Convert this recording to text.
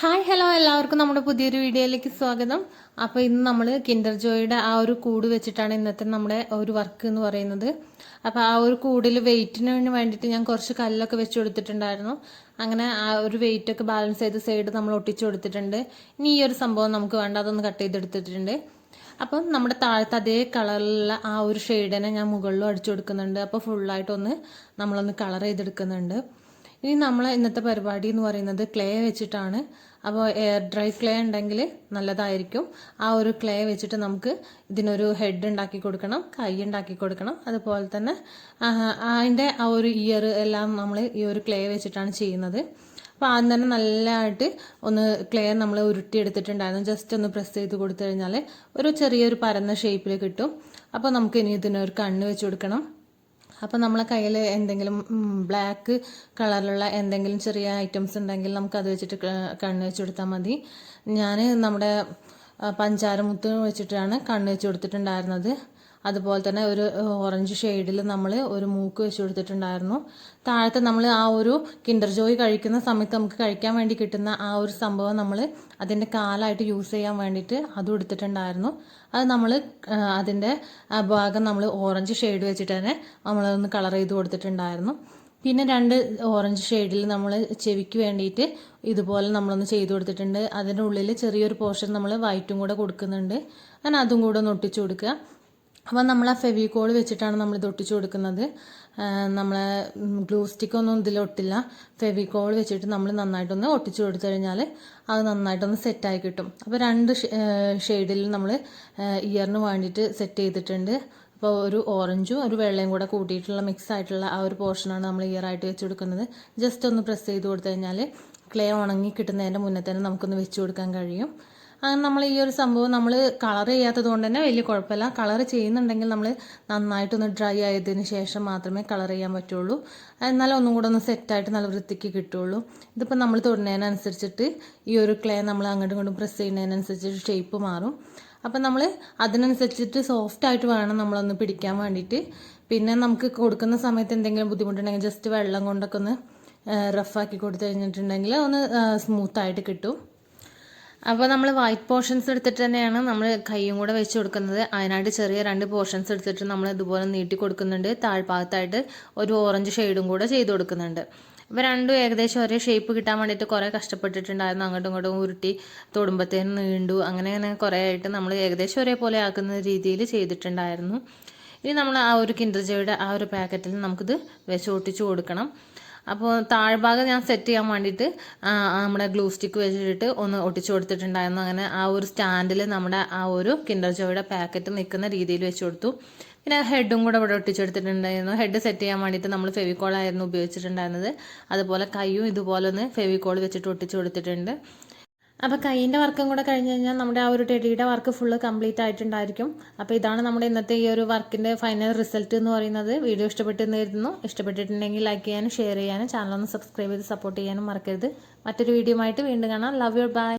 Hi hello എല്ലാവർക്കും നമ്മുടെ പുതിയൊരു വീഡിയോയിലേക്ക് സ്വാഗതം. അപ്പോൾ ഇന്ന് നമ്മൾ കിൻഡർ ജോയുടെ ആ ഒരു കൂട് വെച്ചിട്ടാണ് ഇന്നത്തെ നമ്മുടെ ഒരു വർക്ക് എന്ന് പറയുന്നത്. അപ്പോൾ ആ ഒരു കൂടിൽ വെയിറ്റിന് വേണ്ടിയിട്ട് ഞാൻ കുറച്ച് കല്ലൊക്കെ വെച്ച് കൊടുത്തിട്ടുണ്ടായിരുന്നു. അങ്ങനെ ആ ഒരു വെയിറ്റൊക്കെ ബാലൻസ് ചെയ്ത് സൈഡ് നമ്മൾ ഒട്ടിച്ചു കൊടുത്തിട്ടുണ്ട്. ഇനി ഈ ഒരു സംഭവം നമുക്ക് വേണ്ട അതൊന്ന് കട്ട് ചെയ്തെടുത്തിട്ടുണ്ട്. അപ്പം നമ്മുടെ താഴത്തെ അതേ കളറിലുള്ള ആ ഒരു ഷെയ്ഡിനെ ഞാൻ മുകളിലും അടിച്ചു കൊടുക്കുന്നുണ്ട്. അപ്പോൾ ഫുള്ളായിട്ടൊന്ന് നമ്മളൊന്ന് കളർ ചെയ്തെടുക്കുന്നുണ്ട്. ഇനി നമ്മളെ ഇന്നത്തെ പരിപാടി എന്ന് പറയുന്നത് ക്ലേ വെച്ചിട്ടാണ്. അപ്പോൾ എയർ ഡ്രൈ ക്ലേ ഉണ്ടെങ്കിൽ നല്ലതായിരിക്കും. ആ ഒരു ക്ലേ വെച്ചിട്ട് നമുക്ക് ഇതിനൊരു ഹെഡ് ഉണ്ടാക്കി കൊടുക്കണം കൈ ഉണ്ടാക്കി കൊടുക്കണം. അതുപോലെ തന്നെ അതിന്റെ ആ ഒരു ഇയർ എല്ലാം നമ്മൾ ഈ ഒരു ക്ലേ വെച്ചിട്ടാണ് ചെയ്യുന്നത്. അപ്പോൾ ആദ്യം തന്നെ നല്ലതായിട്ട് ഒന്ന് ക്ലേ നമ്മൾ ഉരുട്ടിയെടുത്തിട്ടുണ്ടായിരുന്നു. ജസ്റ്റ് ഒന്ന് പ്രസ് ചെയ്ത് കൊടുത്തു കഴിഞ്ഞാൽ ഒരു ചെറിയൊരു പരന്ന ഷേപ്പിൽ കിട്ടും. അപ്പോൾ നമുക്ക് ഇനി ഇതിനൊരു കണ്ണ് വെച്ച് കൊടുക്കണം. അപ്പോൾ നമ്മളെ കയ്യിൽ എന്തെങ്കിലും ബ്ലാക്ക് കളറിലുള്ള എന്തെങ്കിലും ചെറിയ ഐറ്റംസ് ഉണ്ടെങ്കിൽ നമുക്ക് അത് വെച്ചിട്ട് കണ്ണ് വെച്ച് കൊടുത്താൽ മതി. ഞാൻ നമ്മുടെ പഞ്ചാരമുത്ത് വെച്ചിട്ടാണ് കണ്ണ് വെച്ച് കൊടുത്തിട്ടുണ്ടായിരുന്നത്. അതുപോലെ തന്നെ ഒരു ഓറഞ്ച് ഷെയ്ഡിൽ നമ്മൾ ഒരു മൂക്ക് വെച്ച് കൊടുത്തിട്ടുണ്ടായിരുന്നു. താഴത്തെ നമ്മൾ ആ ഒരു കിൻഡർ ജോയ് കഴിക്കുന്ന സമയത്ത് നമുക്ക് കഴിക്കാൻ വേണ്ടി കിട്ടുന്ന ആ ഒരു സംഭവം നമ്മൾ അതിന്റെ കാലായിട്ട് യൂസ് ചെയ്യാൻ വേണ്ടിയിട്ട് അതും എടുത്തിട്ടുണ്ടായിരുന്നു. അത് നമ്മൾ അതിന്റെ ഭാഗം നമ്മൾ ഓറഞ്ച് ഷെയ്ഡ് വെച്ചിട്ട് തന്നെ നമ്മളതൊന്ന് കളർ ചെയ്ത് കൊടുത്തിട്ടുണ്ടായിരുന്നു. പിന്നെ രണ്ട് ഓറഞ്ച് ഷെയ്ഡിൽ നമ്മൾ ചെവിക്ക് വേണ്ടിയിട്ട് ഇതുപോലെ നമ്മളൊന്ന് ചെയ്തു കൊടുത്തിട്ടുണ്ട്. അതിന്റെ ഉള്ളിൽ ചെറിയൊരു പോർഷൻ നമ്മൾ വൈറ്റും കൂടെ കൊടുക്കുന്നുണ്ട്. അങ്ങനെ അതും കൂടെ ഒന്ന് ഒട്ടിച്ചു കൊടുക്കുക. അപ്പോൾ നമ്മൾ ആ ഫെവിക്കോൾ വെച്ചിട്ടാണ് നമ്മൾ ഇത് ഒട്ടിച്ചു കൊടുക്കുന്നത്. നമ്മളെ ഗ്ലൂ സ്റ്റിക്കൊന്നും ഇതിലൊട്ടില്ല ഫെവിക്കോൾ വെച്ചിട്ട് നമ്മൾ നന്നായിട്ടൊന്ന് ഒട്ടിച്ചു കൊടുത്തു കഴിഞ്ഞാൽ അത് നന്നായിട്ടൊന്ന് സെറ്റായി കിട്ടും. അപ്പോൾ രണ്ട് ഷെയ്ഡിൽ നമ്മൾ ഇയറിന് വേണ്ടിയിട്ട് സെറ്റ് ചെയ്തിട്ടുണ്ട്. അപ്പോൾ ഒരു ഓറഞ്ചും ഒരു വെള്ളയും കൂടെ കൂട്ടിയിട്ടുള്ള മിക്സ് ആയിട്ടുള്ള ആ ഒരു പോർഷനാണ് നമ്മൾ ഇയർ ആയിട്ട് വെച്ച് കൊടുക്കുന്നത്. ജസ്റ്റ് ഒന്ന് പ്രസ് ചെയ്ത് കൊടുത്തു കഴിഞ്ഞാൽ ക്ലേ ഉണങ്ങി കിട്ടുന്നതിന്റെ മുന്നേ തന്നെ നമുക്കൊന്ന് വെച്ച് കൊടുക്കാൻ കഴിയും. നമ്മൾ ഈ ഒരു സംഭവം നമ്മൾ കളർ ചെയ്യാത്തത് കൊണ്ട് തന്നെ വലിയ കുഴപ്പമില്ല. കളർ ചെയ്യുന്നുണ്ടെങ്കിൽ നമ്മൾ നന്നായിട്ടൊന്ന് ഡ്രൈ ആയതിന് ശേഷം മാത്രമേ കളർ ചെയ്യാൻ പറ്റുള്ളൂ. എന്നാലും ഒന്നും കൂടെ ഒന്ന് സെറ്റായിട്ട് നല്ല വൃത്തിക്ക് കിട്ടുള്ളൂ. ഇതിപ്പോൾ നമ്മൾ തൊടുന്നതിനനുസരിച്ചിട്ട് ഈ ഒരു ക്ലേ നമ്മൾ അങ്ങോട്ടും ഇങ്ങോട്ടും പ്രസ് ചെയ്യുന്നതിനനുസരിച്ചിട്ട് ഷേപ്പ് മാറും. അപ്പം നമ്മൾ അതിനനുസരിച്ചിട്ട് സോഫ്റ്റ് ആയിട്ട് വേണം നമ്മളൊന്ന് പിടിക്കാൻ വേണ്ടിയിട്ട്. പിന്നെ നമുക്ക് കൊടുക്കുന്ന സമയത്ത് എന്തെങ്കിലും ബുദ്ധിമുട്ടുണ്ടെങ്കിൽ ജസ്റ്റ് വെള്ളം കൊണ്ടൊക്കെ ഒന്ന് റഫാക്കി കൊടുത്തു കഴിഞ്ഞിട്ടുണ്ടെങ്കിൽ ഒന്ന് സ്മൂത്തായിട്ട് കിട്ടും. അപ്പോൾ നമ്മൾ വൈറ്റ് പോർഷൻസ് എടുത്തിട്ട് തന്നെയാണ് നമ്മൾ കൈയും കൂടെ വെച്ച് കൊടുക്കുന്നത്. അതിനായിട്ട് ചെറിയ രണ്ട് പോർഷൻസ് എടുത്തിട്ട് നമ്മൾ ഇതുപോലെ നീട്ടി കൊടുക്കുന്നുണ്ട്. താഴ്ഭാഗത്തായിട്ട് ഒരു ഓറഞ്ച് ഷെയ്ഡും കൂടെ ചെയ്ത് കൊടുക്കുന്നുണ്ട്. അപ്പോൾ രണ്ടും ഏകദേശം ഒരേ ഷേപ്പ് കിട്ടാൻ വേണ്ടിയിട്ട് കുറേ കഷ്ടപ്പെട്ടിട്ടുണ്ടായിരുന്നു. അങ്ങോട്ടും ഇങ്ങോട്ടും ഉരുട്ടി തൊടുമ്പത്തേനും നീണ്ടു അങ്ങനെ അങ്ങനെ കുറേ ആയിട്ട് നമ്മൾ ഏകദേശം ഒരേപോലെ ആക്കുന്ന രീതിയിൽ ചെയ്തിട്ടുണ്ടായിരുന്നു. ഇനി നമ്മൾ ആ ഒരു കിൻഡർ ആ ഒരു പാക്കറ്റിൽ നമുക്കിത് വെച്ച് ഒട്ടിച്ചു കൊടുക്കണം. അപ്പോൾ താഴ്ഭാഗം ഞാൻ സെറ്റ് ചെയ്യാൻ വേണ്ടിയിട്ട് നമ്മുടെ ഗ്ലൂ സ്റ്റിക്ക് വെച്ചിട്ട് ഒന്ന് ഒട്ടിച്ചു കൊടുത്തിട്ടുണ്ടായിരുന്നു. അങ്ങനെ ആ ഒരു സ്റ്റാൻഡിൽ നമ്മുടെ ആ ഒരു കിൻഡർ ജോയുടെ പാക്കറ്റ് നിൽക്കുന്ന രീതിയിൽ വെച്ച് കൊടുത്തു. പിന്നെ ഹെഡും കൂടെ ഇവിടെ ഒട്ടിച്ചെടുത്തിട്ടുണ്ടായിരുന്നു. ഹെഡ് സെറ്റ് ചെയ്യാൻ വേണ്ടിയിട്ട് നമ്മൾ ഫെവിക്കോളായിരുന്നു ഉപയോഗിച്ചിട്ടുണ്ടായിരുന്നത്. അതുപോലെ കൈയും ഇതുപോലെ ഒന്ന് ഫെവിക്കോൾ വെച്ചിട്ട് ഒട്ടിച്ചു കൊടുത്തിട്ടുണ്ട്. അപ്പോൾ കൈയിന്റെ വർക്കും കൂടെ കഴിഞ്ഞ് കഴിഞ്ഞാൽ നമ്മുടെ ആ ഒരു ടെടിയുടെ വർക്ക് ഫുള്ള് കംപ്ലീറ്റ് ആയിട്ടുണ്ടായിരിക്കും. അപ്പോൾ ഇതാണ് നമ്മുടെ ഇന്നത്തെ ഈ ഒരു വർക്കിന്റെ ഫൈനൽ റിസൾട്ട് എന്ന് പറയുന്നത്. വീഡിയോ ഇഷ്ടപ്പെട്ടെന്ന് കരുതുന്നു. ഇഷ്ടപ്പെട്ടിട്ടുണ്ടെങ്കിൽ ലൈക്ക് ചെയ്യാനും ഷെയർ ചെയ്യാനും ചാനൽ ഒന്ന് സബ്സ്ക്രൈബ് ചെയ്ത് സപ്പോർട്ട് ചെയ്യാനും മറക്കരുത്. മറ്റൊരു വീഡിയോ ആയിട്ട് വീണ്ടും കാണാം. Love your by